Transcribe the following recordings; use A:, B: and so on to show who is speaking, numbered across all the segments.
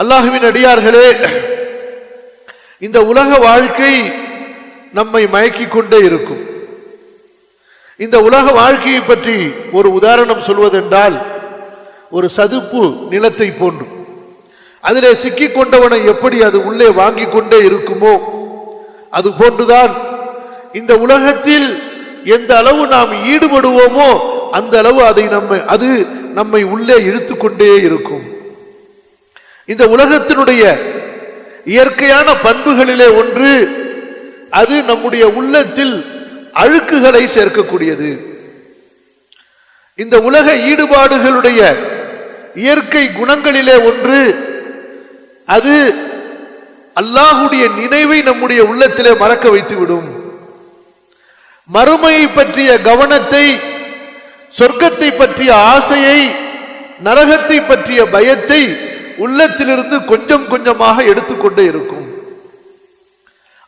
A: அல்லாஹுவின் அடியார்களே இந்த உலக வாழ்க்கை நம்மை மயக்கிக் கொண்டே இருக்கும். இந்த உலக வாழ்க்கையை பற்றி ஒரு உதாரணம் சொல்வதென்றால் ஒரு சதுப்பு நிலத்தை போன்று. அதிலே சிக்கிக் கொண்டவனை எப்படி அது உள்ளே வாங்கிக் கொண்டே இருக்குமோ அது போன்றுதான் இந்த உலகத்தில் எந்த அளவு நாம் ஈடுபடுவோமோ அந்த அளவு அதை நம்மை அது நம்மை உள்ளே இழுத்துக்கொண்டே இருக்கும். இந்த உலகத்தினுடைய இயற்கையான பண்புகளிலே ஒன்று அது நம்முடைய உள்ளத்தில் அழுக்குகளை சேர்க்கக்கூடியது. இந்த உலக ஈடுபாடுகளுடைய இயற்கை குணங்களிலே ஒன்று அது அல்லாஹுடைய நினைவை நம்முடைய உள்ளத்திலே மறக்க வைத்துவிடும். மறுமையை பற்றிய கவனத்தை சொர்க்கத்தை பற்றிய ஆசையை நரகத்தை பற்றிய பயத்தை உள்ளத்திலிருந்து கொஞ்சம் கொஞ்சமாக எடுத்துக்கொண்டே இருக்கும்.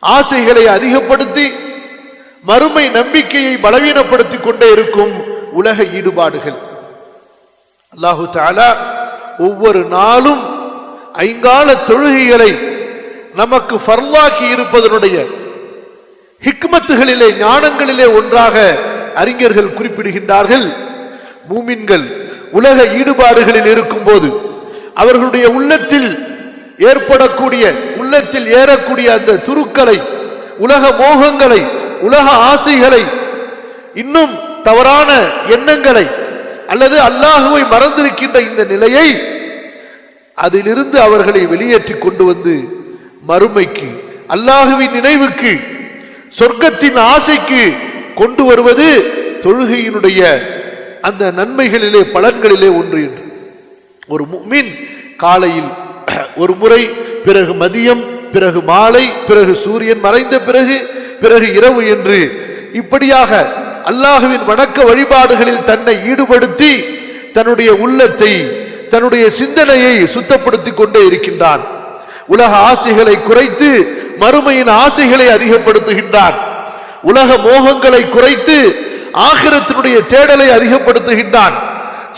A: ஆசைகளை அதிகப்படுத்தி மறுமை நம்பிக்கையை பலவீனப்படுத்திக் கொண்டே இருக்கும் உலக ஈடுபாடுகள். அல்லாஹு தாலா ஒவ்வொரு நாளும் ஐங்கால தொழுகைகளை நமக்கு ஃபர்லாக்கி இருப்பதனுடைய ஹிக்மத்துகளிலே ஞானங்களிலே ஒன்றாக அறிஞர்கள் குறிப்பிடுகின்றார்கள். மூமின்கள் உலக ஈடுபாடுகளில் இருக்கும்போது அவர்களுடைய உள்ளத்தில் ஏற்படக்கூடிய உள்ளத்தில் ஏறக்கூடிய அந்த துருக்களை உலக மோகங்களை உலக ஆசைகளை இன்னும் தவறான எண்ணங்களை அல்லது அல்லாஹுவை மறந்திருக்கின்ற இந்த நிலையை அதிலிருந்து அவர்களை வெளியேற்றி கொண்டு வந்து மறுமைக்கு அல்லாஹுவின் நினைவுக்கு சொர்க்கத்தின் ஆசைக்கு கொண்டு வருவது தொழுகையினுடைய அந்த நன்மைகளிலே பலன்களிலே ஒன்று என்று. ஒரு முஃமின் காலையில் ஒரு முறை பிறகு மதியம் பிறகு மாலை பிறகு சூரியன் மறைந்த பிறகு பிறகு இரவு என்று இப்படியாக அல்லாஹுவின் வணக்க வழிபாடுகளில் தன்னை ஈடுபடுத்தி தன்னுடைய உள்ளத்தை தன்னுடைய சிந்தனையை சுத்தப்படுத்திக் கொண்டே இருக்கின்றான். உலக ஆசைகளை குறைத்து மறுமையின் ஆசைகளை அதிகப்படுத்துகின்றான். உலக மோகங்களை குறைத்து ஆகிரத்தினுடைய தேடலை அதிகப்படுத்துகின்றான்.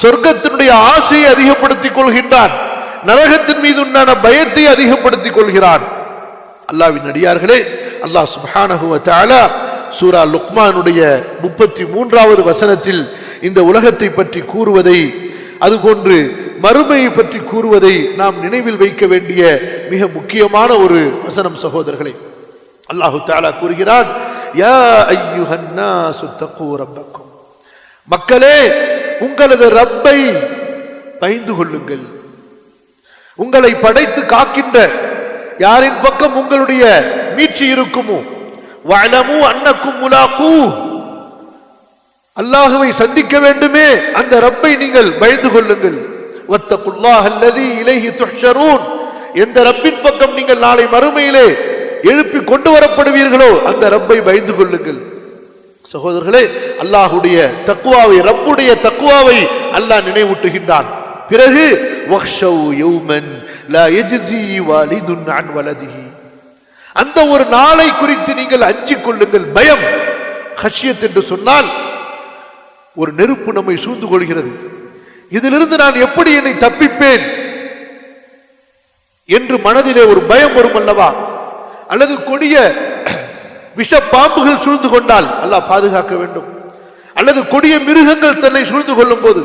A: சொர்க்கத்தினுடைய ஆசையை அதிகப்படுத்திக் கொள்கின்றான். நரகத்தின் மீது உண்டான பயத்தை அதிகப்படுத்திக் கொள்கிறான். அல்லாவின் அடியார்களே அல்லாஹ் சுப்ஹானஹு சூரா லுக்மானுடைய முப்பத்தி மூன்றாவது வசனத்தில் இந்த உலகத்தை பற்றி கூறுவதை அதுபோன்று மறுமையை பற்றி கூறுவதை நாம் நினைவில் வைக்க வேண்டிய மிக முக்கியமான ஒரு வசனம் சகோதரர்களே. அல்லாஹு தாலா கூறுகிறான் யா மக்களே உங்களது ரப்பை பயந்து கொள்ளுங்கள். உங்களை படைத்து காக்கின்ற யாரின் பக்கம் உங்களுடைய மீட்சி இருக்குமோ? வளமு அன்னக்கும் முலாக்கூ. அல்லாஹுவை சந்திக்க வேண்டுமே அந்த ரப்பை நீங்கள் பயந்து கொள்ளுங்கள். வத்தகுல்லாஹ் அல்லதி இலகி துஷரூன் எந்த ரப்பின் பக்கம் நீங்கள் நாளை மறுமையிலே எழுப்பி கொண்டு வரப்படுவீர்களோ அந்த ரப்பை பயந்து கொள்ளுங்கள். சகோதரர்களே அல்லாஹுடைய தக்குவாவை ரப்புடைய தக்குவாவை அல்லாஹ் நினைவூட்டுகின்றான். பிறகு அந்த ஒரு நாளை குறித்து நீங்கள் அஞ்சிக் கொள்ளுங்கள். பயம் ஹஷ்யத் என்று சொன்னால் ஒரு நெருப்பு நம்மை சூழ்ந்து கொள்கிறது. இதிலிருந்து நான் எப்படி என்னை தப்பிப்பேன் என்று மனதிலே ஒரு பயம் வரும் அல்லவா? அல்லது கொடிய விஷ பாம்புகள் சூழ்ந்து கொண்டால் அல்லாஹ் பாதுகாக்க வேண்டும். அல்லது கொடிய மிருகங்கள் தன்னை சூழ்ந்து கொள்ளும் போது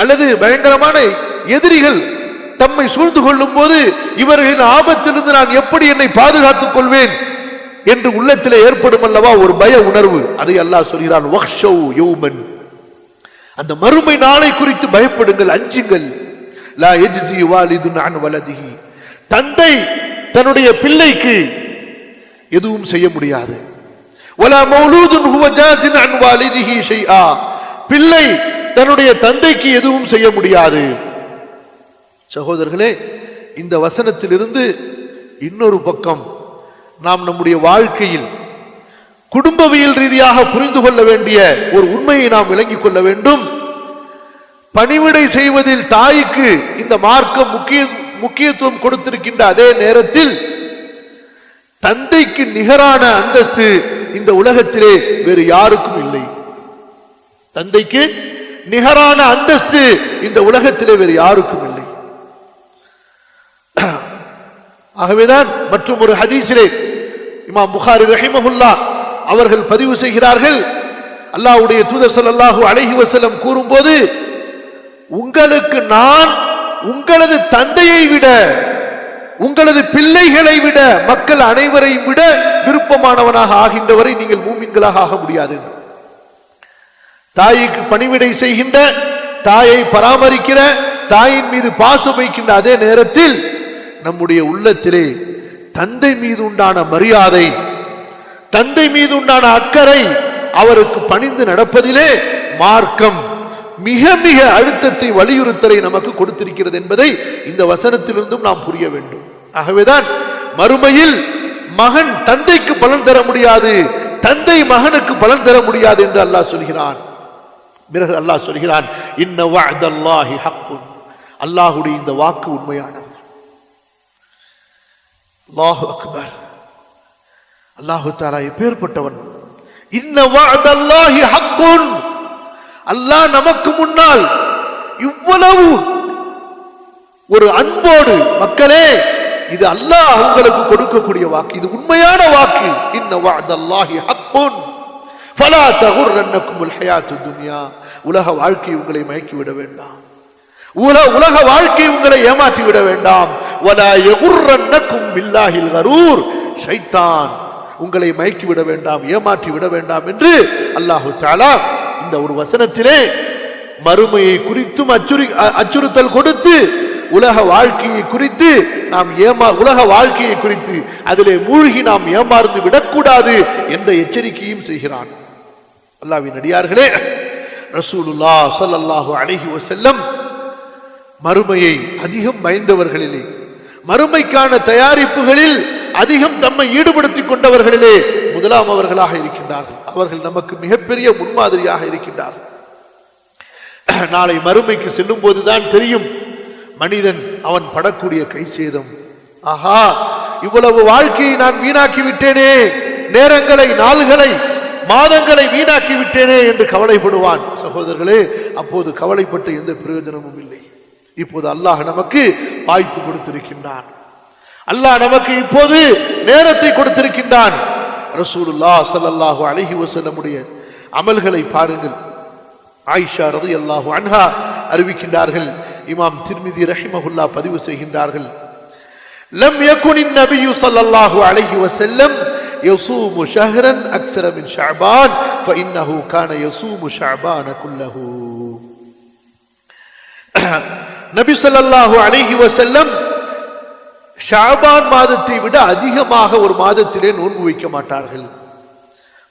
A: அல்லது பயங்கரமான எதிரிகள் தம்மை சூழ்ந்து கொள்ளும் போது இவர்களின் ஆபத்திலிருந்து நான் எப்படி என்னை பாதுகாத்துக் கொள்வேன் என்று உள்ளத்தில் ஏற்படும் அல்லவா ஒரு பய உணர்வு. அதை அல்லாஹ் சொல்கிறான் வக்ஷௌ அந்த மறுமை நாளை குறித்து பயப்படுங்கள் அஞ்சுங்கள். லா தந்தை தன்னுடைய பிள்ளைக்கு எதுவும் செய்ய முடியாது. பிள்ளை தன்னுடைய தந்தைக்கு எதுவும் செய்ய முடியாது. சகோதரர்களே இந்த வசனத்திலிருந்து இன்னொரு பக்கம் நாம் நம்முடைய வாழ்க்கையில் குடும்பவியல் ரீதியாக புரிந்து கொள்ள வேண்டிய ஒரு உண்மையை நாம் விளங்கிக் கொள்ள வேண்டும். பணிவிடை செய்வதில் தாய்க்கு இந்த மார்க்கம் முக்கிய முக்கியத்துவம் கொடுத்திருக்கின்ற அதே நேரத்தில் தந்தைக்கு நிகரான அந்தஸ்து இந்த உலகத்திலே வேறு யாருக்கும் இல்லை. தந்தைக்கு நிகரான அந்தஸ்து இந்த உலகத்திலே வேறு யாருக்கும் இல்லை. ஆகவேதான் மற்றும் ஒரு ஹதீசிலே இமாம் புகாரி ரஹிமஹுல்லா அவர்கள் பதிவு செய்கிறார்கள். அல்லாவுடைய தூதர் ஸல்லல்லாஹு அலைஹி வஸல்லம் கூறும்போது உங்களுக்கு நான் உங்களது தந்தையை விட உங்களது பிள்ளைகளை விட மக்கள் அனைவரையும் விட விருப்பமானவனாக ஆகின்றவரை நீங்கள் மூமின்களாக ஆக முடியாது. தாய்க்கு பணிவிடை செய்கின்ற தாயை பராமரிக்கிற தாயின் மீது பாசம் வைக்கின்ற அதே நேரத்தில் நம்முடைய உள்ளத்திலே தந்தை மீது உண்டான மரியாதை தந்தை மீது உண்டான அக்கறை அவருக்கு பணிந்து நடப்பதிலே மார்க்கம் மிக மிக அழுத்தத்தை வலியுறுத்தலை நமக்கு கொடுத்திருக்கிறது என்பதை இந்த வசனத்திலிருந்தும் நாம் புரிய வேண்டும். ஆகவேதான் மறுமையில் மகன் தந்தைக்கு பலன் தர முடியாது தந்தை மகனுக்கு பலன் தர முடியாது என்று அல்லாஹ் சொல்கிறான். பிறகு அல்லாஹ் சொல்கிறான் இன்ன அல்லாஹி ஹக்குன் அல்லாஹுடைய இந்த வாக்கு உண்மையானது. அல்லாஹு அக்பர். அல்லாஹு தாலா எப்பேற்பட்டவன்? இன்ன வஅதல்லாஹி ஹக்குன் அல்லாஹ் நமக்கு முன்னால் இவ்வளவு ஒரு அன்போடு மக்களே இது அல்லாஹ் உங்களுக்கு கொடுக்கக்கூடிய வாக்கு. இது உண்மையான வாக்கு. இன்ன வஅதல்லாஹி ஹக்குன். ஃபலா ஹயாத்து துன்யா. உலக வாழ்க்கை உங்களை மயக்கி விட வேண்டாம். உல- உலக வாழ்க்கை உங்களை ஏமாற்றி விட வேண்டாம். வலா யகுர்ரன்னக்கும் பில்லாஹில் கரூர். ஷைத்தான் உங்களை மயக்கி விட வேண்டாம் ஏமாற்றி விட வேண்டாம் என்று அல்லாஹு தாலா இந்த ஒரு வசனத்திலே மறுமையை குறித்தும் அச்சுறு அச்சுறுத்தல் கொடுத்து உலக வாழ்க்கையை குறித்து நாம் ஏமா உலக வாழ்க்கையை குறித்து அதிலே மூழ்கி நாம் ஏமாறுந்து விடக்கூடாது என்ற எச்சரிக்கையும் செய்கிறான். அல்லாவின் அடியார்களே ரசூலுல்லா ஸல்லல்லாஹு அலைஹி செல்லம் மறுமையை அதிகம் பயந்தவர்களிலே மறுமைக்கான தயாரிப்புகளில் அதிகம் தம்மை ஈடுபடுத்திக் கொண்டவர்களிலே முதலாம் அவர்களாக இருக்கின்றார்கள். அவர்கள் நமக்கு மிகப்பெரிய முன்மாதிரியாக இருக்கின்றார்கள். நாளை மறுமைக்கு செல்லும் போதுதான் தெரியும் மனிதன் அவன் படக்கூடிய கை சேதம் ஆஹா இவ்வளவு வாழ்க்கையை நான் வீணாக்கி விட்டேனே. நேரங்களை நாள்களை மாதங்களை வீணாக்கி விட்டேனே என்று கவலைப்படுவான். சகோதரர்களே அப்போது கவலைப்பட்டு எந்த பிரயோஜனமும் இல்லை. இப்போது அல்லாஹ் நமக்கு வாய்ப்பு கொடுத்திருக்கின்றான். அல்லாஹ் நமக்கு இப்போது நேரத்தை கொடுத்திருக்கின்றான். ரசூலுல்லா சல்லாஹூ அழகி வசல்லமுடைய அமல்களை பாருங்கள். ஆயிஷா ரலியல்லாஹு அன்ஹா அறிவிக்கின்றார்கள். இமாம் திருமிதி ரஹிமஹுல்லா பதிவு செய்கின்றார்கள். லம் யகுனின் நபியு ஸல்லல்லாஹு அலைஹி வஸல்லம் யஸூமு ஷஹ்ரன் அக்ஸர மின் ஷஅபான் ஃபஇன்னஹு கான யஸூமு ஷஅபான குல்லஹு. நபி ஸல்லல்லாஹு அலைஹி வஸல்லம் ஷாபான் மாதத்தை விட அதிகமாக ஒரு மாதத்திலே நோன்பு வைக்க மாட்டார்கள்.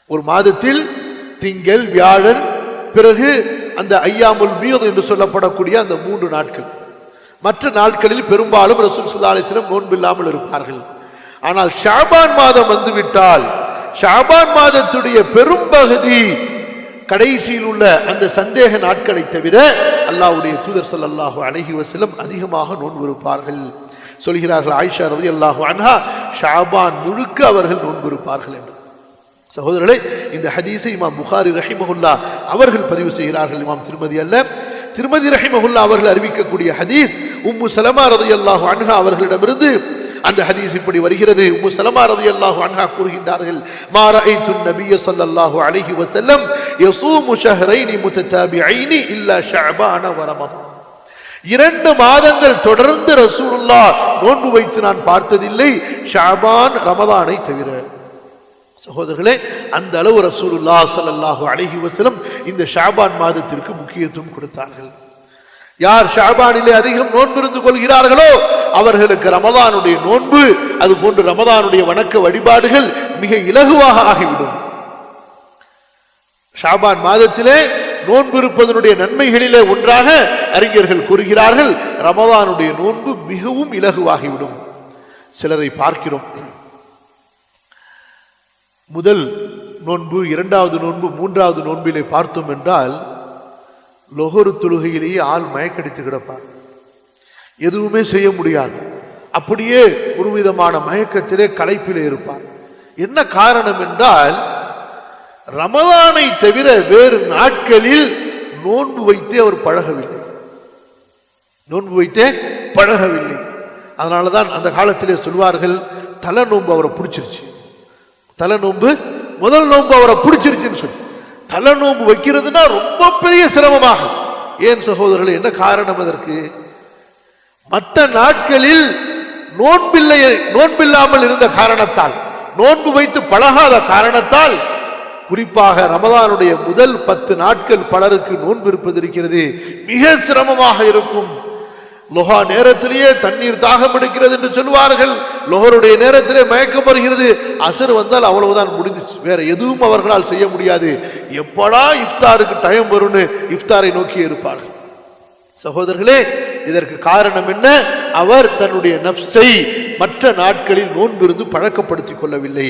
A: ஒரு மாதத்தில் திங்கள் வியாழன் பிறகு அந்த ஐயாமுல் மீது என்று சொல்லப்படக்கூடிய அந்த மூன்று நாட்கள். மற்ற நாட்களில் பெரும்பாலும் ரசூல் ஸல்லல்லாஹு நோன்பு இல்லாமல் இருப்பார்கள். ஆனால் ஷாபான் மாதம் வந்துவிட்டால் ஷாபான் மாதத்துடைய பெரும்பகுதி கடைசியில் உள்ள அந்த சந்தேக நாட்களை தவிர அல்லாஹ்வுடைய தூதர் சல்லாஹு அலைஹி வஸல்லம் அதிகமாக நோன்பு இருப்பார்கள். சொல்கிறார்கள் ஆயிஷா ரலியல்லாஹு அன்ஹா ஷாபான் முழுக்க அவர்கள் நோன்பு இருப்பார்கள் என்று. சகோதரர்களே இந்த ஹதீஸை இமாம் புகாரி ரஹிமஹுல்லா அவர்கள் பதிவு செய்கிறார்கள் இமாம் திருமதி அல்ல. திருமதி ரஹிமஹுல்லா அவர்கள் அறிவிக்கக்கூடிய ஹதீஸ் உம்மு சலமா ரலியல்லாஹு அன்ஹா அவர்களிடமிருந்து அந்த ஹதீஸ் இப்படி வருகிறது. உம்மு சலமா ரலியல்லாஹு அன்ஹா கூறுகின்றார்கள் மாரை துன் நபிய ஸல்லல்லாஹு அலைஹி யசூ யஸூமு ஷஹ்ரைனி முத்ததாபிஐனி இல்லா ஷஅபான வ இரண்டு மாதங்கள் தொடர்ந்து ரசூலுல்லா நோன்பு வைத்து நான் பார்த்ததில்லை ஷாபான் ரமதானை தவிர. சகோதரர்களே அந்த அளவு ரசூலுல்லா சல்லாஹூ அழகி வசலம் இந்த ஷாபான் மாதத்திற்கு முக்கியத்துவம் கொடுத்தார்கள். யார் ஷாபானிலே அதிகம் நோன்பிருந்து கொள்கிறார்களோ அவர்களுக்கு ரமதானுடைய நோன்பு அது போன்று ரமதானுடைய வணக்க வழிபாடுகள் மிக இலகுவாக ஆகிவிடும். ஷாபான் மாதத்திலே நோன்பு இருப்பதனுடைய நன்மைகளிலே ஒன்றாக அறிஞர்கள் கூறுகிறார்கள் ரமதானுடைய நோன்பு மிகவும் இலகுவாகிவிடும். சிலரை பார்க்கிறோம். முதல் நோன்பு இரண்டாவது நோன்பு மூன்றாவது நோன்பிலே பார்த்தோம் என்றால் லொஹரு தொழுகையிலேயே ஆள் மயக்கடித்து கிடப்பார். எதுவுமே செய்ய முடியாது. அப்படியே ஒரு விதமான மயக்கத்திலே களைப்பிலே இருப்பார். என்ன காரணம் என்றால் ரமதானை தவிர வேறு நாட்களில் நோன்பு வைத்தே அவர் பழகவில்லை. நோன்பு வைத்தே பழகவில்லை. அதனாலதான் அந்த காலத்திலே சொல்வார்கள் தலை நோன்பு அவரை பிடிச்சிருச்சு. தலை நோன்பு முதல் நோன்பு அவரை பிடிச்சிருச்சுன்னு சொல்லி. தலை நோன்பு வைக்கிறதுனா ரொம்ப பெரிய சிரமமாகும் ஏன் சகோதரர்கள் என்ன காரணம் அதற்கு மற்ற நாட்களில் நோன்பில்லை நோன்பில்லாமல் இருந்த காரணத்தால் நோன்பு வைத்து பழகாத காரணத்தால் குறிப்பாக ரமதானுடைய முதல் பத்து நாட்கள் பலருக்கு நோன்பு இருப்பது இருக்கிறது. மிக சிரமமாக இருக்கும் லொஹா நேரத்திலேயே தண்ணீர் தாகம் எடுக்கிறது என்று சொல்வார்கள் லொஹருடைய நேரத்திலே மயக்கம் வருகிறது. அசர் வந்தால் அவ்வளவுதான் முடிஞ்சிச்சு. வேற எதுவும் அவர்களால் செய்ய முடியாது. எப்படா இஃப்தாருக்கு டைம் வரும்னு இஃப்தாரை நோக்கி இருப்பார்கள். சகோதரர்களே இதற்கு காரணம் என்ன? அவர் தன்னுடைய நப்சை மற்ற நாட்களில் நோன்பிருந்து பழக்கப்படுத்திக் கொள்ளவில்லை.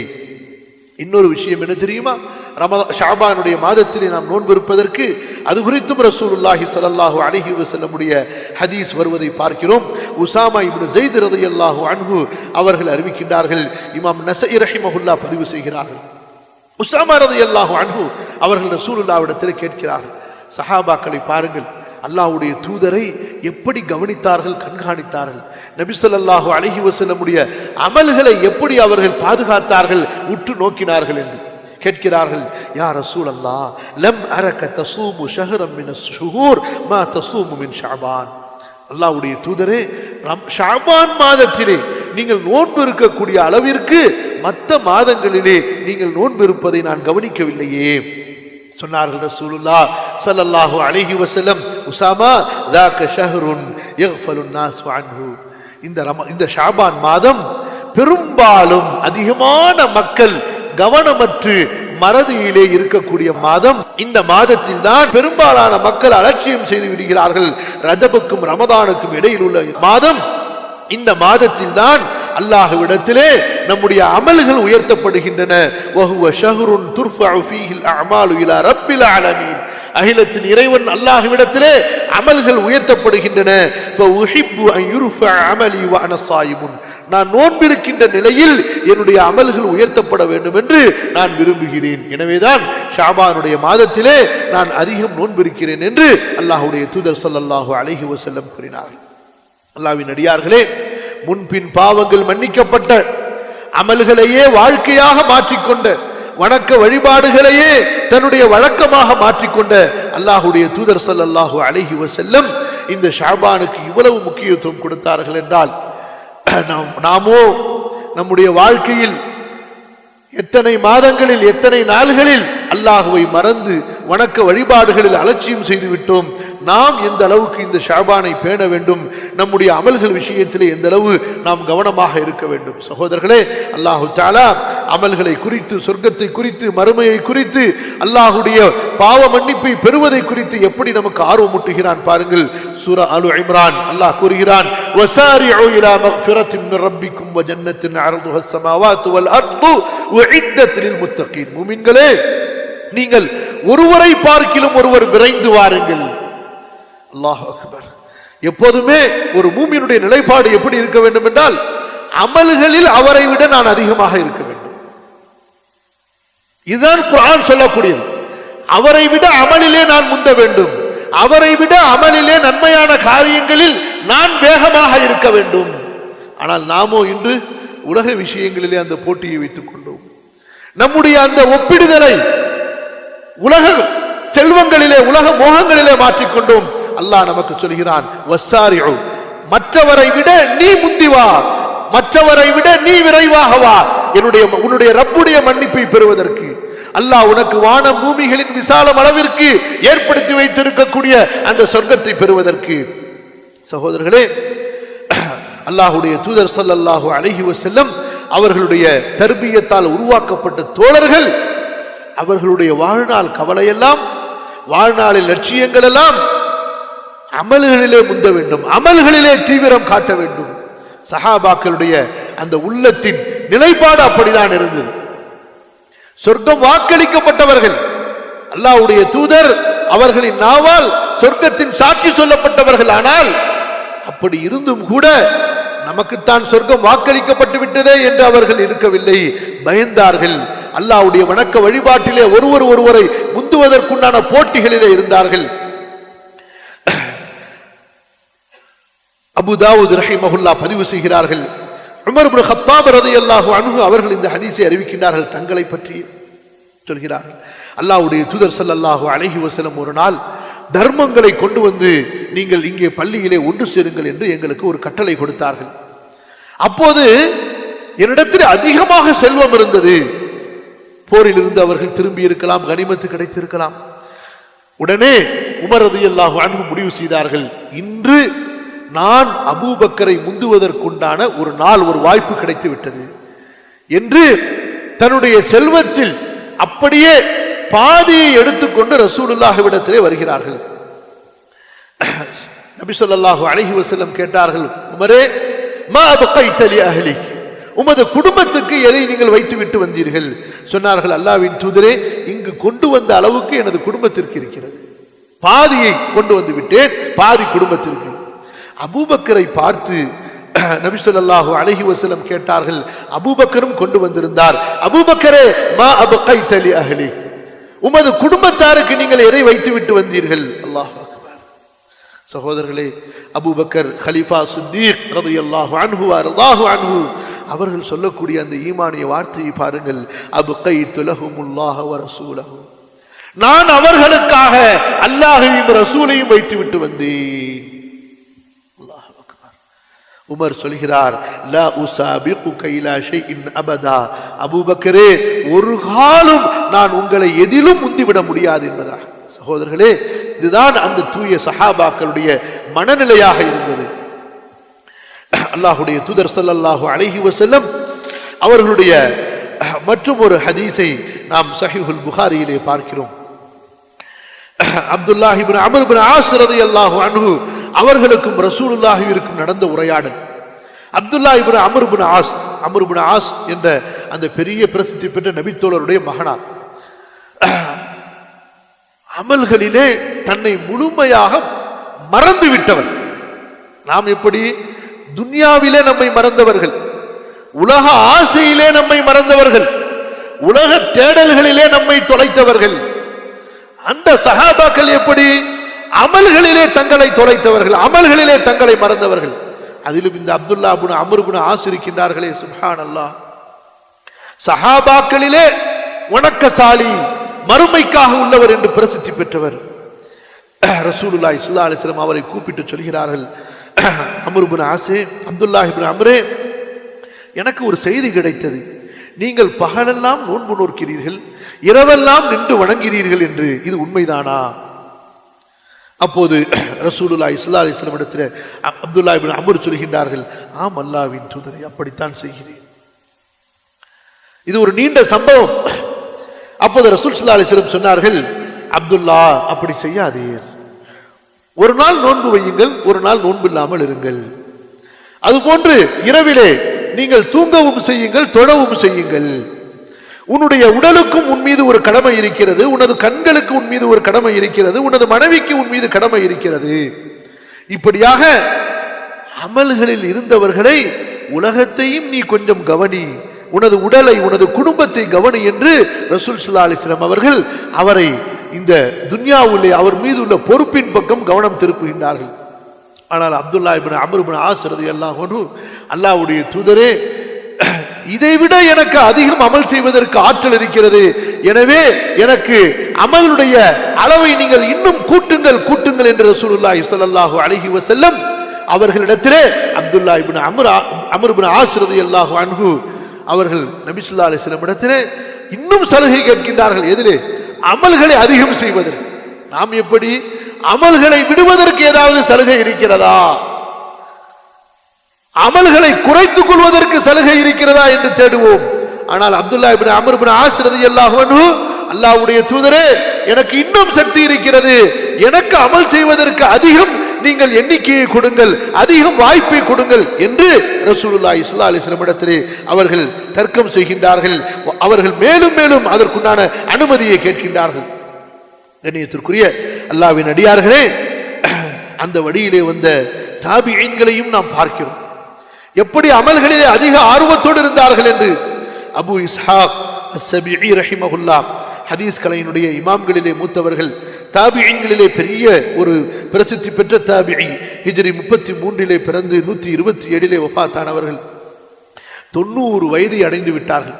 A: இன்னொரு விஷயம் என்ன தெரியுமா? ரமதா ஷாபானுடைய மாதத்திலே நாம் நோன்பு இருப்பதற்கு அது குறித்தும் ரசூலுல்லாஹி ஸல்லல்லாஹு அலைஹி செல்லமுடைய ஹதீஸ் வருவதை பார்க்கிறோம். உசாமா இப்னு ரதை ரலியல்லாஹு அன்ஹு அவர்கள் அறிவிக்கின்றார்கள் இமாம் நசை ரஹிமஹுல்லா பதிவு செய்கிறார்கள். உசாமா ரலியல்லாஹு அன்ஹு அவர்கள் ரசூலுல்லாவிடத்தில் கேட்கிறார்கள் சஹாபாக்களை பாருங்கள் அல்லாஹ்வுடைய தூதரை எப்படி கவனித்தார்கள் கண்காணித்தார்கள் நபிசல்லாஹு அழகிவு அலைஹி அமல்களை எப்படி அவர்கள் பாதுகாத்தார்கள் உற்று நோக்கினார்கள் என்று. கேட்கிறார்கள் யார் ரசூல் அல்லா லம் அரக்க தசூமு ஷஹரம் மின் ஷுகூர் மா தசூமு மின் ஷாபான். அல்லாவுடைய தூதரே ஷாபான் மாதத்திலே நீங்கள் நோன்பு இருக்கக்கூடிய அளவிற்கு மற்ற மாதங்களிலே நீங்கள் நோன்பு இருப்பதை நான் கவனிக்கவில்லையே. சொன்னார்கள் ரசூலுல்லா சல்லல்லாஹு அலைஹி வசலம் உசாமா தாக்க ஷஹருன் யஃபலுன் நாஸ் அன்ஹு. இந்த ரம இந்த ஷாபான் மாதம் பெரும்பாலும் அதிகமான மக்கள் கவனமற்று மறதியிலே இருக்கக்கூடிய மாதம் இந்த மாதத்தில் தான் பெரும்பாலான மக்கள் அலட்சியம் செய்து விடுகிறார்கள். ரஜபுக்கும் ரமதானுக்கும் இடையில் உள்ள மாதம் இந்த மாதத்தில் தான் அல்லாஹுவிடத்திலே நம்முடைய அமல்கள் உயர்த்தப்படுகின்றன. அகிலத்தின் இறைவன் அல்லாஹுவிடத்திலே அமல்கள் உயர்த்தப்படுகின்றன. நான் நோன்பிருக்கின்ற நிலையில் என்னுடைய அமல்கள் உயர்த்தப்பட வேண்டும் என்று நான் விரும்புகிறேன். எனவேதான் ஷாபானுடைய மாதத்திலே நான் அதிகம் நோன்பிருக்கிறேன் என்று அல்லாஹுடைய தூதர் ஸல்லல்லாஹு அலஹி வசல்லம் கூறினார்கள் அல்லாவின் அடியார்களே முன்பின் பாவங்கள் மன்னிக்கப்பட்ட அமல்களையே வாழ்க்கையாக மாற்றிக்கொண்ட வணக்க வழிபாடுகளையே தன்னுடைய வழக்கமாக மாற்றிக்கொண்ட அல்லாஹுடைய தூதர் ஸல்லல்லாஹு அழகி செல்லும் இந்த ஷாபானுக்கு இவ்வளவு முக்கியத்துவம் கொடுத்தார்கள் என்றால் நாம் நாமோ நம்முடைய வாழ்க்கையில் எத்தனை மாதங்களில் எத்தனை நாள்களில் அல்லாஹுவை மறந்து வணக்க வழிபாடுகளில் அலட்சியம் செய்து விட்டோம் நாம் எந்த அளவுக்கு இந்த ஷாபானை பேண வேண்டும் நம்முடைய அமல்கள் விஷயத்திலே எந்த அளவு நாம் கவனமாக இருக்க வேண்டும் சகோதரர்களே அல்லாஹு தாலா அமல்களை குறித்து சொர்க்கத்தை குறித்து மறுமையை குறித்து அல்லாஹுடைய பாவ மன்னிப்பை பெறுவதை குறித்து எப்படி நமக்கு ஆர்வமூட்டுகிறான் பாருங்கள் சூரா அலு இம்ரான் அல்லாஹ் கூறுகிறான் وسارعوا الى مغفرة من ربكم وجنة عرضها السماوات والارض உஇத்தத் للمتقين மூமின்களே நீங்கள் ஒருவரை பார்க்கிலும் ஒருவர் விரைந்து வாருங்கள் அல்லாஹ் அக்பர். எப்போதுமே ஒரு மூமியினுடைய நிலைப்பாடு எப்படி இருக்க வேண்டும் என்றால் அமல்களில் அவரை விட நான் அதிகமாக இருக்க வேண்டும். இதுதான் குரான் சொல்லக்கூடியது. அவரை விட அமலிலே நான் முந்த வேண்டும். அவரை விட அமலிலே நன்மையான காரியங்களில் நான் வேகமாக இருக்க வேண்டும். ஆனால் நாமோ இன்று உலக விஷயங்களிலே அந்த போட்டியை வைத்துக் கொண்டோம். நம்முடைய அந்த ஒப்பிடுதலை உலக செல்வங்களிலே உலக மோகங்களிலே மாற்றிக்கொண்டோம் அல்லாஹ் நமக்கு சொல்கிறான் மற்றவரை விட நீ முந்திவா மற்றவரை விட நீ விரைவாக வா என்னுடைய உன்னுடைய ரப்புடைய மன்னிப்பை பெறுவதற்கு. அல்லாஹ் உனக்கு வான பூமிகளின் விசாலம் அளவிற்கு ஏற்படுத்தி வைத்திருக்கக்கூடிய அந்த சொர்க்கத்தை பெறுவதற்கு. சகோதரர்களே அல்லாஹுடைய தூதர் சல்லாஹு அழகி செல்லும் அவர்களுடைய தர்பியத்தால் உருவாக்கப்பட்ட தோழர்கள் அவர்களுடைய வாழ்நாள் கவலையெல்லாம் வாழ்நாளின் லட்சியங்கள் எல்லாம் அமல்களிலே முந்த வேண்டும். அமல்களிலே தீவிரம் காட்ட வேண்டும். சஹாபாக்களுடைய அந்த உள்ளத்தின் நிலைப்பாடு அப்படிதான் இருந்தது. சொர்க்கம் வாக்களிக்கப்பட்டவர்கள். அல்லாவுடைய தூதர் அவர்களின் நாவால் சொர்க்கத்தின் சாட்சி சொல்லப்பட்டவர்கள். ஆனால் அப்படி இருந்தும் கூட நமக்குத்தான் சொர்க்கம் வாக்களிக்கப்பட்டு விட்டதே என்று அவர்கள் இருக்கவில்லை. பயந்தார்கள். அல்லாவுடைய வணக்க வழிபாட்டிலே ஒருவர் ஒருவரை முந்துவதற்குண்டான போட்டிகளிலே இருந்தார்கள். அபுதாவுது ரஹிமஹுல்லா பதிவு செய்கிறார்கள். உமர் பின் ஹத்தாப் ரதி அல்லாஹு அணுகு அவர்கள் இந்த ஹதீஸை அறிவிக்கின்றார்கள். தங்களை பற்றி சொல்கிறார்கள். அல்லாஹ்வுடைய தூதர் சல்லாஹு அழகி வஸல்லம் ஒரு நாள் தர்மங்களை கொண்டு வந்து நீங்கள் இங்கே பள்ளியிலே ஒன்று சேருங்கள் என்று எங்களுக்கு ஒரு கட்டளை கொடுத்தார்கள். அப்போது என்னிடத்தில் அதிகமாக செல்வம் இருந்தது. போரில் இருந்து அவர்கள் திரும்பி இருக்கலாம் கனிமத்து கிடைத்திருக்கலாம். உடனே உமர் ரலியல்லாஹு அணுகு முடிவு செய்தார்கள். இன்று நான் அபூபக்கரை முந்துவதற்குண்டான ஒரு நாள் ஒரு வாய்ப்பு கிடைத்து விட்டது என்று தன்னுடைய செல்வத்தில் அப்படியே பாதியை எடுத்துக்கொண்டு ரசூலுல்லாஹ்விடத்திலே வருகிறார்கள். நபி சொல்லாஹு அழகி வசல்லம் கேட்டார்கள் உமரே மா உமது குடும்பத்துக்கு எதை நீங்கள் வைத்து விட்டு வந்தீர்கள்? சொன்னார்கள் அல்லாவின் தூதரே இங்கு கொண்டு வந்த அளவுக்கு எனது குடும்பத்திற்கு இருக்கிறது. பாதியை கொண்டு வந்து விட்டேன் பாதி குடும்பத்திற்கு. அபூபக்கரை பார்த்து நபி ஸல்லல்லாஹு அலைஹி வஸல்லம் கேட்டார்கள் அபூபக்கரும் கொண்டு வந்திருந்தார். அபூபக்கரே மா அபகைத லி அஹ்லி. உமது குடும்பத்தாருக்கு நீங்கள் எதை வைத்து விட்டு வந்தீர்கள்? அல்லாஹ் அக்பர். சகோதரர்களே அபூபக்கர் சுத்தீக் ரது அல்லாஹு அன்ஹு அல்லாஹு அன்ஹு. அவர்கள் சொல்லக்கூடிய அந்த ஈமானிய வார்த்தையை பாருங்கள். அபகைத்து லஹுமுல்லாஹ வ ரசூலஹு. நான் அவர்களுக்காக அல்லாஹையும் ரசூலையும் வைத்து விட்டு வந்தேன். உமர் சொல்கிறார் லா உசாபிகுக இலா ஷைஇன் அபதா. அபூபக்கரே ஒரு காலம் நான் உங்களை எதிலும் முந்திவிட முடியாது என்பதா சகோதரர்களே இதுதான் அந்த தூய சஹாபாக்களுடைய மனநிலையாக இருந்தது. அல்லாஹுடைய தூதர் சல்லாஹு அழகி வசல்லம் அவர்களுடைய மற்றும் ஒரு ஹதீஸை நாம் சஹிஹுல் புகாரியிலே பார்க்கிறோம். அப்துல்லாஹிபின் இப்னு அமர் இப்னு ஆஸ் அன்ஹு அவர்களுக்கும் ரசூலுல்லாஹிற்கும் நடந்த உரையாடல். Abdullah ibn Amr As Amr As என்ற அந்த பெரிய பிரசித்தி பெற்ற நபித்தோழருடைய மகனார். அமல்களிலே தன்னை முழுமையாக மறந்து விட்டவர். நாம் எப்படி துன்யாவிலே நம்மை மறந்தவர்கள் உலக ஆசையிலே நம்மை மறந்தவர்கள் உலக தேடல்களிலே நம்மை தொலைத்தவர்கள் அந்த சகாபாக்கள் எப்படி அமல்களிலே தங்களை தொலைத்தவர்கள் அமல்களிலே தங்களை மறந்தவர்கள். அதிலும் இந்த அப்துல்லா புன அமருபுன ஆசிரிக்கின்றார்களே சுஹான் அல்லாஹ் சஹாபாக்களிலே வணக்கசாலி மறுமைக்காக உள்ளவர் என்று பிரசித்தி பெற்றவர். ரசூலுல்லா இஸ்லா அலிஸ்லாம் அவரை கூப்பிட்டு சொல்கிறார்கள். அமருபுன் ஆசே அப்துல்லாஹ் அமரே எனக்கு ஒரு செய்தி கிடைத்தது. நீங்கள் பகலெல்லாம் நோன்பு நோக்கிறீர்கள் இரவெல்லாம் நின்று வணங்கிறீர்கள் என்று. இது உண்மைதானா? அப்போது ரசூலுல்லா இஸ்லா அலிஸ்லாம் இடத்துல அப்துல்லா இபின் அமர் சொல்கின்றார்கள் ஆம் அல்லாவின் தூதரை அப்படித்தான் செய்கிறேன். இது ஒரு நீண்ட சம்பவம். அப்போது ரசூல் சுல்லா அலிஸ்லம் சொன்னார்கள் அப்துல்லா அப்படி செய்யாதீர். ஒரு நாள் நோன்பு வையுங்கள் ஒரு நாள் நோன்பு இல்லாமல் இருங்கள். அதுபோன்று இரவிலே நீங்கள் தூங்கவும் செய்யுங்கள் தொழவும் செய்யுங்கள். உன்னுடைய உடலுக்கும் உன் மீது ஒரு கடமை இருக்கிறது உனது கண்களுக்கு உன் மீது ஒரு கடமை இருக்கிறது உனது மனைவிக்கு உன் மீது கடமை இருக்கிறது. இப்படியாக அமல்களில் இருந்தவர்களை உலகத்தையும் நீ கொஞ்சம் கவனி உனது உடலை உனது குடும்பத்தை கவனி என்று ரசூல் சுல்லா அலிஸ்லாம் அவர்கள் அவரை இந்த துன்யாவுலே அவர் மீது உள்ள பொறுப்பின் பக்கம் கவனம் திருப்புகின்றார்கள். ஆனால் அப்துல்லா இபின் அமருபின் இப்னு ஆஸ் ரலியல்லாஹு அல்லாஹ்வுடைய தூதரே இதைவிட எனக்கு அதிகம் அமல் செய்வதற்கு ஆற்றல் இருக்கிறது. எனவே எனக்கு அமலுடைய அளவை நீங்கள் இன்னும் கூட்டுங்கள் கூட்டுங்கள் என்று ரசூலுல்லாஹி ஸல்லல்லாஹு அலைஹி வஸல்லம் அவர்களிடத்திலே Abdullah ibn Amr Amr ibn As ரலியல்லாஹு அன்ஹு அவர்கள் நபி ஸல்லல்லாஹு அலைஹி வஸல்லம் இடத்திலே இன்னும் சலுகை கேட்கின்றார்கள். எதிலே அமல்களை அதிகம் செய்வதற்கு. நாம் எப்படி அமல்களை விடுவதற்கு ஏதாவது சலுகை இருக்கிறதா? அமல்களை குறைத்துக் கொள்வதற்கு சலுகை இருக்கிறதா என்று தேடுவோம். ஆனால் அப்துல்லா இப்னு அமர் இப்னு ஆஸ் ரலியல்லாஹு அல்லாஹ்வுடைய தூதரே எனக்கு இன்னும் சக்தி இருக்கிறது. எனக்கு அமல் செய்வதற்கு அதிகம் நீங்கள் எண்ணிக்கையை கொடுங்கள் அதிகம் வாய்ப்பை கொடுங்கள் என்று ரசூலுல்லா இஸ்லா அலிஸ்லமிடத்திலே அவர்கள் தர்க்கம் செய்கின்றார்கள். அவர்கள் மேலும் மேலும் அதற்குண்டான அனுமதியை கேட்கின்றார்கள். கண்ணியத்திற்குரிய அல்லாவின் அடியார்களே அந்த வழியிலே வந்த தாபியீன்களையும் நாம் பார்க்கிறோம். எப்படி அமல்களிலே அதிக ஆர்வத்தோடு இருந்தார்கள் என்று? அபு இஸ்ஹாக் அஸ்ஸபிஇ ரஹிமஹுல்லா. ஹதீஸ் கலையினுடைய இமாம்களிலே மூத்தவர்கள் தாபியீன்களிலே பெரிய ஒரு பிரசித்தி பெற்ற தாபிஇ ஹிஜ்ரி முப்பத்தி மூன்றிலே பிறந்து நூற்றி இருபத்தி ஏழிலே ஒப்பாத்தானவர்கள் தொண்ணூறு வயதை அடைந்து விட்டார்கள்.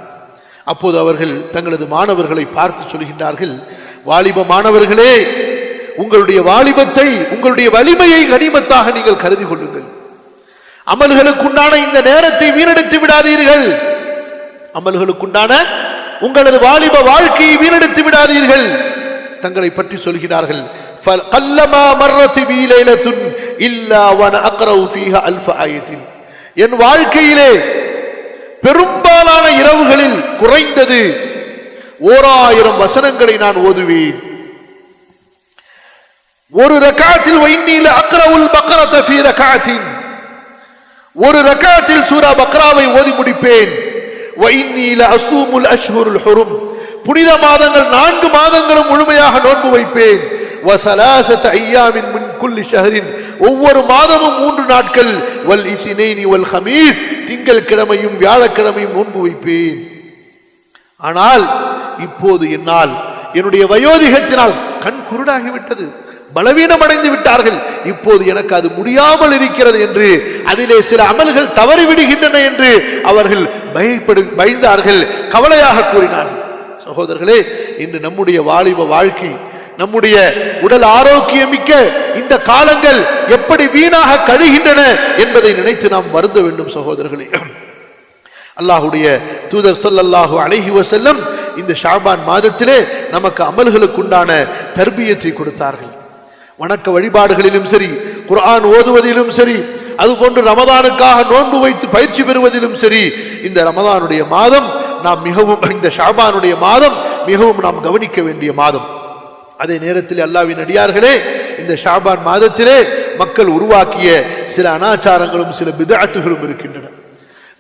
A: அப்போது அவர்கள் தங்களது மாணவர்களை பார்த்து சொல்கின்றார்கள் வாலிப மாணவர்களே உங்களுடைய வாலிபத்தை உங்களுடைய வலிமையை கனிமத்தாக நீங்கள் கருதி கொள்ளுங்கள். அமல்களுக்குண்டான இந்த நேரத்தை வீணடித்து விடாதீர்கள். அமல்களுக்குண்டான உங்களது வாலிப வாழ்க்கையை வீணடித்து விடாதீர்கள். தங்களை பற்றி சொல்கிறார்கள். கல்லமா இல்லா வன அக்ரவு அல்ஃப ஆயத்தின்." என் வாழ்க்கையிலே பெரும்பாலான இரவுகளில் குறைந்தது ஓராயிரம் வசனங்களை நான் ஓதுவேன். ஒரு ரகாத்தில் வைநீல அக்ரவுல் பக்ரத ஒரு ரகாத்தில் சூரா பக்ராவை ஓதி முடிப்பேன். வைநீல அசூமுல் புனித மாதங்கள் நான்கு மாதங்களும் முழுமையாக நோன்பு வைப்பேன். ஒவ்வொரு மாதமும் மூன்று நாட்கள். வல் இசினேனி வல் ஹமீஸ் திங்கள் கிழமையும் வியாழக்கிழமையும் நோன்பு வைப்பேன். ஆனால் இப்போது என்னால் என்னுடைய வயோதிகத்தினால் கண் குருடாகிவிட்டது. பலவீனம் அடைந்து விட்டார்கள். இப்போது எனக்கு அது முடியாமல் இருக்கிறது என்று அதிலே சில அமல்கள் தவறி விடுகின்றன என்று அவர்கள் பயப்படு பயந்தார்கள். கவலையாக கூறினார்கள் சகோதரர்களே இன்று நம்முடைய வாலிப வாழ்க்கை நம்முடைய உடல் ஆரோக்கியமிக்க இந்த காலங்கள் எப்படி வீணாக கழிகின்றன என்பதை நினைத்து நாம் வருந்த வேண்டும் சகோதரர்களே. அல்லாஹுடைய தூதர் ஸல்லல்லாஹு அழகி செல்லும் இந்த ஷாபான் மாதத்திலே நமக்கு அமல்களுக்குண்டான தர்பியத்தை கொடுத்தார்கள். வணக்க வழிபாடுகளிலும் சரி குரான் ஓதுவதிலும் சரி அதுபோன்று ரமதானுக்காக நோன்பு வைத்து பயிற்சி பெறுவதிலும் சரி இந்த ரமதானுடைய மாதம் நாம் மிகவும் இந்த ஷாபானுடைய மாதம் மிகவும் நாம் கவனிக்க வேண்டிய மாதம். அதே நேரத்தில் அல்லாவின் அடியார்களே இந்த ஷாபான் மாதத்திலே மக்கள் உருவாக்கிய சில அனாச்சாரங்களும் சில பிதாட்டுகளும் இருக்கின்றன.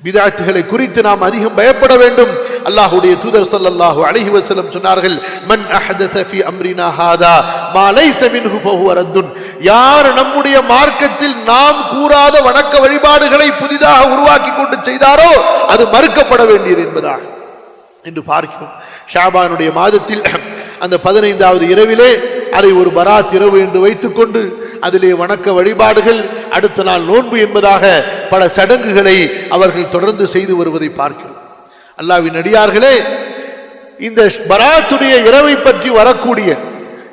A: பிதாத்துகளை குறித்து நாம் அதிகம் பயப்பட வேண்டும். அல்லாஹுடைய தூதர் ஸல்லல்லாஹு அலைஹி வஸல்லம் சொன்னார்கள் மன் அஹதஸ ஃபீ அம்ரினா ஹாதா மா லைஸ மின்ஹு ஃபஹுவ ரத்துன். யார் நம்முடைய மார்க்கத்தில் நாம் கூறாத வணக்க வழிபாடுகளை புதிதாக உருவாக்கி கொண்டு செய்தாரோ அது மறுக்கப்பட வேண்டியது என்பதாக என்று பார்க்கிறோம். ஷாபானுடைய மாதத்தில் அந்த பதினைந்தாவது இரவிலே அதை ஒரு பராத் இரவு என்று வைத்துக்கொண்டு அதிலே வணக்க வழிபாடுகள் அடுத்த நாள் நோன்பு என்பதாக பல சடங்குகளை அவர்கள் தொடர்ந்து செய்து வருவதை பார்க்கிறோம். அல்லாவின் அடியார்களே இந்த பராத்துடைய இரவை பற்றி வரக்கூடிய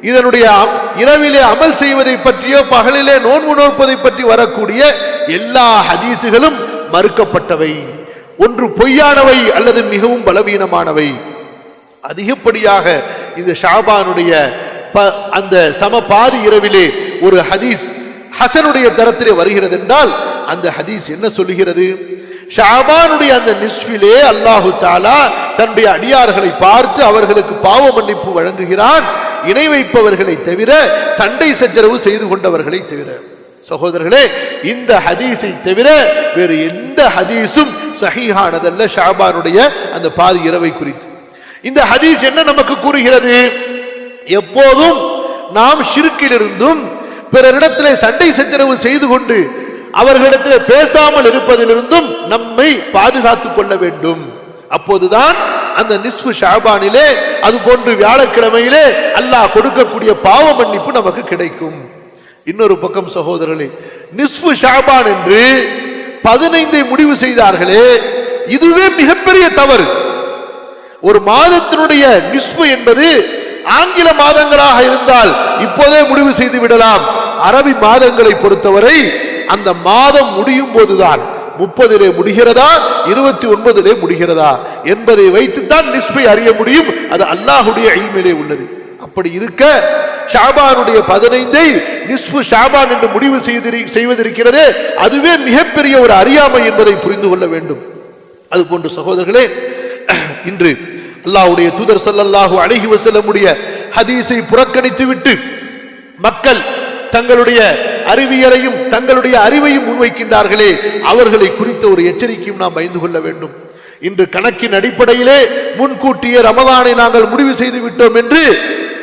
A: இதனுடைய இரவிலே அமல் செய்வதை பற்றியோ பகலிலே நோன்பு நோற்பதை பற்றி வரக்கூடிய எல்லா ஹதீசுகளும் மறுக்கப்பட்டவை. ஒன்று பொய்யானவை அல்லது மிகவும் பலவீனமானவை. அதிகப்படியாக இந்த ஷாபானுடைய ப- அந்த சம பாதி இரவிலே ஒரு ஹதீஸ் ஹசனுடைய தரத்திலே வருகிறது என்றால் அந்த ஹதீஸ் என்ன சொல்லுகிறது? ஷாபானுடைய அந்த நிஸ்விலே அல்லாஹு தாலா தன்னுடைய அடியார்களை பார்த்து அவர்களுக்கு பாவ மன்னிப்பு வழங்குகிறான். இணை வைப்பவர்களை தவிர சண்டை சச்சரவு செய்து கொண்டவர்களை தவிர. சகோதரர்களே இந்த ஹதீஸை தவிர வேறு எந்த ஹதீஸும் சஹீஹானதல்ல ஷாபானுடைய அந்த பாதி இரவை குறித்து. இந்த ஹதீஸ் என்ன நமக்கு கூறுகிறது? எப்போதும் நாம் ஷிருக்கிலிருந்தும் பிறரிடத்திலே சண்டை சச்சரவு செய்து கொண்டு அவர்களிடத்திலே பேசாமல் இருப்பதிலிருந்தும் நம்மை பாதுகாத்துக் கொள்ள வேண்டும். அப்போதுதான் அந்த நிஸ்பு ஷாபானிலே அது போன்று வியாழக்கிழமையிலே அல்லாஹ் கொடுக்கக்கூடிய பாவ மன்னிப்பு நமக்கு கிடைக்கும். இன்னொரு பக்கம் சகோதரர்களே நிஸ்பு ஷாபான் என்று பதினைந்தை முடிவு செய்தார்களே இதுவே மிகப்பெரிய தவறு. ஒரு மாதத்தினுடைய நிஸ்பு என்பது ஆங்கில மாதங்களாக இருந்தால் இப்போதே முடிவு செய்து விடலாம். அரபி மாதங்களை பொறுத்தவரை அந்த மாதம் முடியும் போதுதான். முப்பதிலே முடிகிறதா? இருபத்தி ஒன்பதிலே முடிகிறதா? என்பதை வைத்துத்தான் நிஸ்பை அறிய முடியும். அது அல்லாஹுடைய இல்மையிலே உள்ளது. அப்படி இருக்க ஷாபானுடைய பதினைந்தை நிஸ்பு ஷாபான் என்று முடிவு செய்திரு செய்வதிருக்கிறது அதுவே மிகப்பெரிய ஒரு அறியாமை என்பதை புரிந்து கொள்ள வேண்டும். அதுபோன்று சகோதரர்களே இன்று அல்லாவுடைய தூதர் ஸல்லல்லாஹு அலைஹி வஸல்லமுடைய ஹதீஸை புறக்கணித்து விட்டு மக்கள் தங்களுடைய அறிவியலையும் தங்களுடைய அறிவையும் முன்வைக்கின்றார்களே அவர்களை குறித்த ஒரு எச்சரிக்கையும் நாம் பயந்து கொள்ள வேண்டும். இன்று கணக்கின் அடிப்படையிலே முன்கூட்டியே ரமதானை நாங்கள் முடிவு செய்து விட்டோம் என்று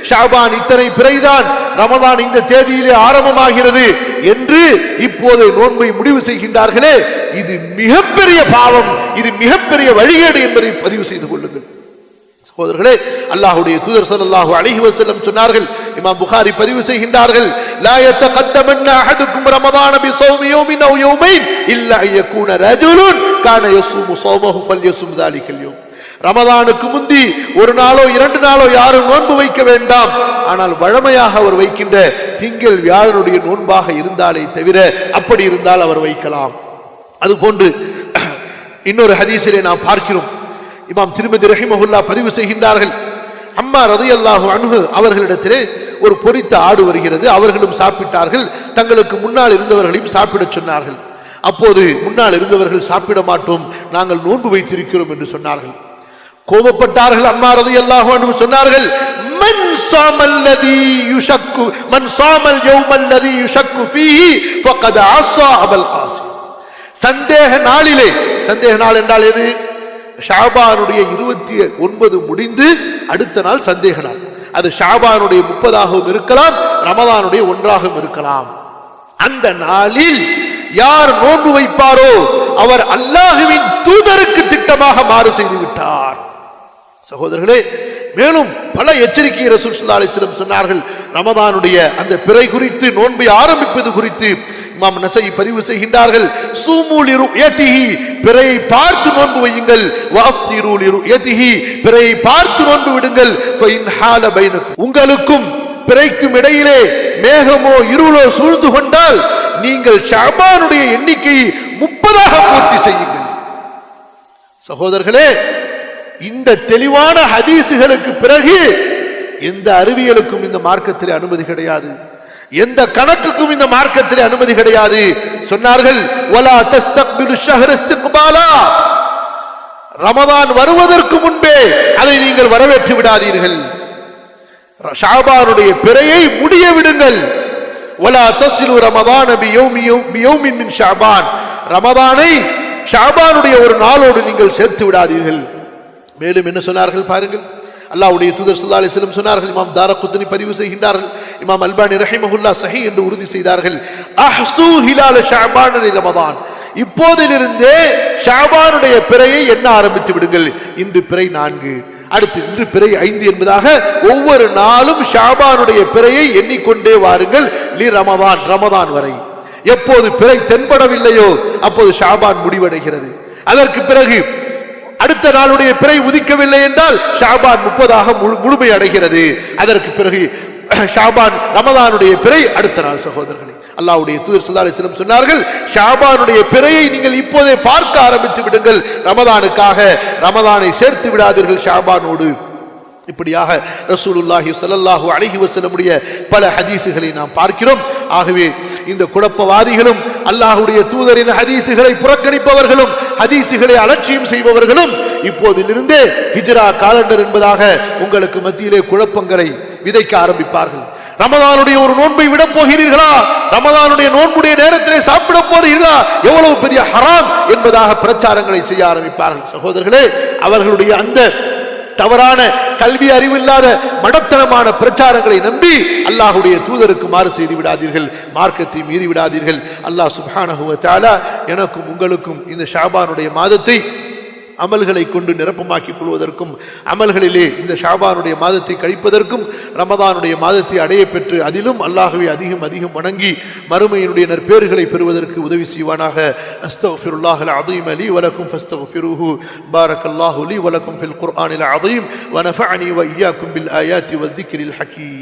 A: ஷாபான் இத்தனை பிறைதான் ரமதான் இந்த தேதியிலே ஆரம்பமாகிறது என்று இப்போது நோன்பை முடிவு செய்கின்றார்களே. இது மிகப்பெரிய பாவம் இது மிகப்பெரிய வழிகேடு என்பதை பதிவு செய்து கொள்ளுங்கள். சகோதரர்களே அல்லாஹுடைய தூதர் அல்லாஹு அழகி வசல்லம் சொன்னார்கள் இமாம் புகாரி பதிவு செய்கின்றார்கள் லாயத்த கத்தமன்ன அஹதுக்கும் ரமதான பி சௌமியோமின் அவ் யோமைன் இல்ல ஐயக்கூன ரஜுலுன் கான யசூமு சௌமஹு பல் யசும் தாலிகல்யோம் ரமதானுக்கு முந்தி ஒரு நாளோ இரண்டு நாளோ யாரும் நோன்பு வைக்க வேண்டாம். ஆனால் வழமையாக அவர் வைக்கின்ற திங்கள் வியாழனுடைய நோன்பாக இருந்தாலே தவிர அப்படி இருந்தால் அவர் வைக்கலாம். அதுபோன்று இன்னொரு ஹதீசிலே நாம் பார்க்கிறோம். இமாம் திருமதி ரஹிமஹுல்லா பதிவு செய்கின்றார்கள். அம்மா ரதையல்லாஹு அணுகு அவர்களிடத்திலே ஒரு பொறித்த ஆடு வருகிறது. அவர்களும் சாப்பிட்டார்கள். தங்களுக்கு முன்னால் இருந்தவர்களையும் சாப்பிடச் சொன்னார்கள். அப்போது முன்னால் இருந்தவர்கள் சாப்பிட மாட்டோம். நாங்கள் நோன்பு வைத்திருக்கிறோம் என்று சொன்னார்கள். கோபப்பட்டார்கள் அம்மா ரதையல்லாஹு அணுகு சொன்னார்கள் மன் சாமல்லதி யுஷக்கு மன் சாமல் யௌமல்லதி யுஷக்கு ஃபீஹி ஃபகத் சந்தேக நாளிலே சந்தேக நாள் என்றால் எது? ஷாபானுடைய இருபத்தி ஒன்பது முடிந்து அடுத்த நாள் சந்தேக நாள் அது ஷாபானுடைய முப்பதாகவும் இருக்கலாம் ரமதானுடைய ஒன்றாகவும் இருக்கலாம். அந்த நாளில் யார் நோன்பு வைப்பாரோ அவர் அல்லாஹுவின் தூதருக்கு திட்டமாக மாறு செய்து விட்டார். சகோதரர்களே மேலும் பல எச்சரிக்கை ரசூல் ஸல்லல்லாஹு சொன்னார்கள். ரமதானுடைய அந்த பிறை குறித்து நோன்பை ஆரம்பிப்பது குறித்து இமாம் நசை பதிவு செய்கின்றார்கள். சூமூலிரு ஏத்திஹி பிறையை பார்த்து நோன்பு வையுங்கள். வாஃப்திரூலிரு ஏத்திஹி பிறையை பார்த்து நோன்பு விடுங்கள். ஃபைன் ஹால உங்களுக்கும் பிறைக்கும் இடையிலே மேகமோ இருளோ சூழ்ந்து கொண்டால் நீங்கள் ஷாபானுடைய எண்ணிக்கையை முப்பதாக பூர்த்தி செய்யுங்கள். சகோதரர்களே இந்த தெளிவான ஹதீசுகளுக்கு பிறகு எந்த அறிவியலுக்கும் இந்த மார்க்கத்திலே அனுமதி கிடையாது. எந்த கணக்குக்கும் இந்த மார்க்கத்தில் அனுமதி கிடையாது. சொன்னார்கள் ரமதான் வருவதற்கு முன்பே அதை நீங்கள் வரவேற்று விடாதீர்கள். ஷாபானுடைய பிறையை முடிய விடுங்கள். ஒலா தசிலு ரமதான் ஷாபான். ரமதானை ஷாபானுடைய ஒரு நாளோடு நீங்கள் சேர்த்து விடாதீர்கள். மேலும் என்ன சொன்னார்கள் பாருங்கள். அல்லாவுடைய தூதர் ஸல்லல்லாஹு அலைஹி சொன்னார்கள் இமாம் தாரகுத்னி பதிவு செய்கின்றார்கள் இமாம் அல்பானி ரஹிமஹுல்லா சஹி என்று உறுதி செய்தார்கள். அஹ்சு ஹிலால ஷஅபான் ரமதான். இப்போதிலிருந்தே ஷாபானுடைய பிறையை எண்ண ஆரம்பித்து விடுங்கள். இன்று பிறை நான்கு. அடுத்து இன்று பிறை ஐந்து என்பதாக ஒவ்வொரு நாளும் ஷாபானுடைய பிறையை எண்ணிக்கொண்டே வாருங்கள். லி ரமதான் ரமதான் வரை. எப்போது பிறை தென்படவில்லையோ அப்போது ஷாபான் முடிவடைகிறது. அதற்கு பிறகு அடுத்த நாளுடைய பிறை உதிக்கவில்லை என்றால் ஷாபான் முப்பதாக முழுமை அடைகிறது. அதற்கு பிறகு ஷாபான் ரமதானுடைய பிறை அடுத்த நாள் சகோதரர்களே. அல்லாவுடைய தூதர் ஸல்லல்லாஹு சொன்னார்கள் ஷாபானுடைய பிறையை நீங்கள் இப்போதே பார்க்க ஆரம்பித்து விடுங்கள். ரமதானுக்காக ரமதானை சேர்த்து விடாதீர்கள் ஷாபானோடு. இப்படியாக ரசூலுல்லாஹி ஸல்லல்லாஹு அழகி வசலமுடைய பல ஹதீசுகளை நாம் பார்க்கிறோம். ஆகவே இந்த குழப்பவாதிகளும் அல்லாஹுடைய தூதரின் ஹதீஸுகளை புறக்கணிப்பவர்களும் ஹதீஸுகளை அலட்சியம் செய்பவர்களும் இப்போதிலிருந்தே ஹிஜ்ரா காலண்டர் என்பதாக உங்களுக்கு மத்தியிலே குழப்பங்களை விதைக்க ஆரம்பிப்பார்கள். ரமதானுடைய ஒரு நோன்பை விட போகிறீர்களா? ரமதானுடைய நோன்புடைய நேரத்திலே சாப்பிட போறீர்களா? எவ்வளவு பெரிய ஹராம் என்பதாக பிரச்சாரங்களை செய்ய ஆரம்பிப்பார்கள். சகோதரர்களே அவர்களுடைய அந்த தவறான கல்வி அறிவில்லாத மடத்தனமான பிரச்சாரங்களை நம்பி அல்லாஹுடைய தூதருக்கு மாறு செய்து விடாதீர்கள் மார்க்கத்தை மீறி விடாதீர்கள். அல்லாஹ் சுப்ஹானஹு எனக்கும் உங்களுக்கும் இந்த ஷாபானுடைய மாதத்தை அமல்களை கொண்டு நிரப்பமாக்கிக் கொள்வதற்கும் அமல்களிலே இந்த ஷாபானுடைய மாதத்தை கழிப்பதற்கும் ரமதானுடைய மாதத்தை அடைய பெற்று அதிலும் அல்லாஹ்வை அதிகம் அதிகம் வணங்கி மறுமையினுடைய நற்பேறுகளை பெறுவதற்கு உதவி செய்வானாக அஸ்தக்ஃபிருல்லாஹ் العظيم لي ولكم فاستغفروه بارك الله لي ولكم في القرآن العظيم ونفعني وإياكم بالآيات والذكر الحكيم